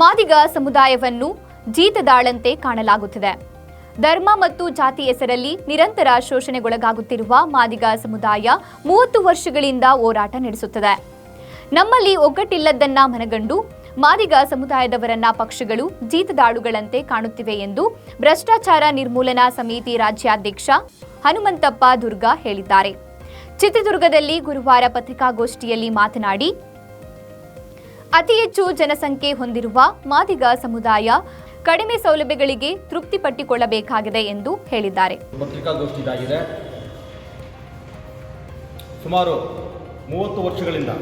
ಮಾದಿಗ ಸಮುದಾಯವನ್ನು ಜೀತದಾಳಂತೆ ಕಾಣಲಾಗುತ್ತಿದೆ. ಧರ್ಮ ಮತ್ತು ಜಾತಿ ಹೆಸರಲ್ಲಿ ನಿರಂತರ ಶೋಷಣೆಗೊಳಗಾಗುತ್ತಿರುವ ಮಾದಿಗ ಸಮುದಾಯ ಮೂವತ್ತು ವರ್ಷಗಳಿಂದ ಹೋರಾಟ ನಡೆಸುತ್ತದೆ. ನಮ್ಮಲ್ಲಿ ಒಗ್ಗಟ್ಟಿಲ್ಲದನ್ನ ಮನಗಂಡು ಮಾದಿಗ ಸಮುದಾಯದವರನ್ನ ಪಕ್ಷಗಳು ಜೀತದಾಳುಗಳಂತೆ ಕಾಣುತ್ತಿವೆ ಎಂದು ಭ್ರಷ್ಟಾಚಾರ ನಿರ್ಮೂಲನಾ ಸಮಿತಿ ರಾಜ್ಯಾಧ್ಯಕ್ಷ ಹನುಮಂತಪ್ಪ ದುರ್ಗಾ ಹೇಳಿದ್ದಾರೆ. ಚಿತ್ರದುರ್ಗದಲ್ಲಿ ಗುರುವಾರ ಪತ್ರಿಕಾಗೋಷ್ಠಿಯಲ್ಲಿ ಮಾತನಾಡಿ ಅತಿ ಹೆಚ್ಚು ಜನಸಂಖ್ಯೆ ಹೊಂದಿರುವ ಮಾದಿಗ ಸಮುದಾಯ ಕಡಿಮೆ ಸೌಲಭ್ಯಗಳಿಗೆ ತೃಪ್ತಿಪಟ್ಟುಕೊಳ್ಳಬೇಕಾಗಿದೆ ಎಂದು ಹೇಳಿದ್ದಾರೆ. ಸುಮಾರು ಮೂವತ್ತು ವರ್ಷಗಳಿಂದ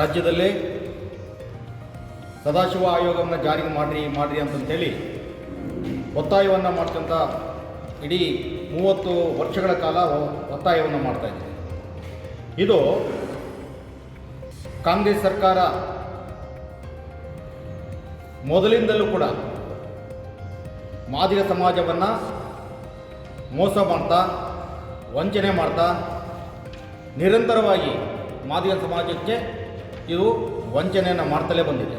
ರಾಜ್ಯದಲ್ಲಿ ಸದಾಶಿವ ಆಯೋಗವನ್ನು ಜಾರಿಗೆ ಮಾಡಿರಿ ಮಾಡಿರಿ ಅಂತಂತೇಳಿ ಒತ್ತಾಯವನ್ನು ಮಾಡ್ಕೊಂತ ಇಡೀ ಮೂವತ್ತು ವರ್ಷಗಳ ಕಾಲ ಒತ್ತಾಯವನ್ನು ಮಾಡ್ತಾ ಇದ್ದೀವಿ ಇದು ಕಾಂಗ್ರೆಸ್ ಸರ್ಕಾರ ಮೊದಲಿಂದಲೂ ಕೂಡ ಮಾದಿಗ ಸಮಾಜವನ್ನು ಮೋಸ ಮಾಡ್ತಾ, ವಂಚನೆ ಮಾಡ್ತಾ, ನಿರಂತರವಾಗಿ ಮಾದಿಗ ಸಮಾಜಕ್ಕೆ ಇದು ವಂಚನೆಯನ್ನು ಮಾಡ್ತಲೇ ಬಂದಿದೆ.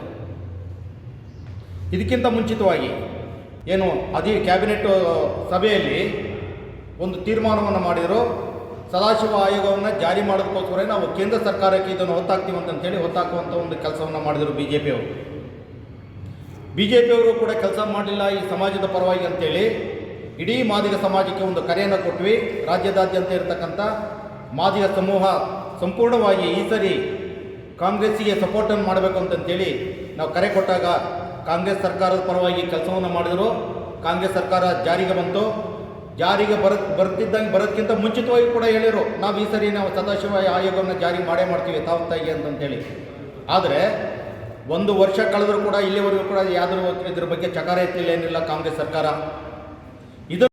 ಇದಕ್ಕಿಂತ ಮುಂಚಿತವಾಗಿ ಏನು ಅದೇ ಕ್ಯಾಬಿನೆಟ್ ಸಭೆಯಲ್ಲಿ ಒಂದು ತೀರ್ಮಾನವನ್ನು ಮಾಡಿದರು ಸದಾಶಿವ ಆಯೋಗವನ್ನು ಜಾರಿ ಮಾಡೋದಕ್ಕೋಸ್ಕರ ನಾವು ಕೇಂದ್ರ ಸರ್ಕಾರಕ್ಕೆ ಇದನ್ನು ಹೊತ್ತಾಕ್ತೀವಿ ಅಂತಂತೇಳಿ ಹೊತ್ತಾಕುವಂಥ ಒಂದು ಕೆಲಸವನ್ನು ಮಾಡಿದರು ಬಿ ಜೆ ಪಿಯವರು ಬಿ ಜೆ ಪಿಯವರು ಕೂಡ ಕೆಲಸ ಮಾಡಲಿಲ್ಲ ಈ ಸಮಾಜದ ಪರವಾಗಿ ಅಂತೇಳಿ ಇಡೀ ಮಾದಿಗ ಸಮಾಜಕ್ಕೆ ಒಂದು ಕರೆಯನ್ನು ಕೊಟ್ವಿ. ರಾಜ್ಯದಾದ್ಯಂತ ಇರತಕ್ಕಂಥ ಮಾದಿಗ ಸಮೂಹ ಸಂಪೂರ್ಣವಾಗಿ ಈ ಸರಿ ಕಾಂಗ್ರೆಸ್ಸಿಗೆ ಸಪೋರ್ಟನ್ನು ಮಾಡಬೇಕು ಅಂತಂತೇಳಿ ನಾವು ಕರೆ ಕೊಟ್ಟಾಗ ಕಾಂಗ್ರೆಸ್ ಸರ್ಕಾರದ ಪರವಾಗಿ ಕೆಲಸವನ್ನು ಮಾಡಿದರು. ಕಾಂಗ್ರೆಸ್ ಸರ್ಕಾರ ಜಾರಿಗೆ ಬಂತು. ಜಾರಿಗೆ ಬರ, ಬರ್ತಿದ್ದಂಗೆ ಬರೋದಕ್ಕಿಂತ ಮುಂಚಿತವಾಗಿ ಕೂಡ ಹೇಳಿರು, ನಾವು ಈ ಸರಿ ನಾವು ಸದಾಶಿವ ಆಯೋಗವನ್ನು ಜಾರಿ ಮಾಡೇ ಮಾಡ್ತೀವಿ ತಾವು ತಾಯಿ ಅಂತಂತೇಳಿ. ಆದರೆ, ಒಂದು ವರ್ಷ ಕಳೆದರೂ ಕೂಡ ಇಲ್ಲಿವರೆಗೂ ಕೂಡ ಯಾವ್ದ್ರ ಇದ್ರ ಬಗ್ಗೆ ಚಕಾರ ಎತ್ತಲಿಲ್ಲ ಏನಿಲ್ಲ ಕಾಂಗ್ರೆಸ್ ಸರ್ಕಾರ.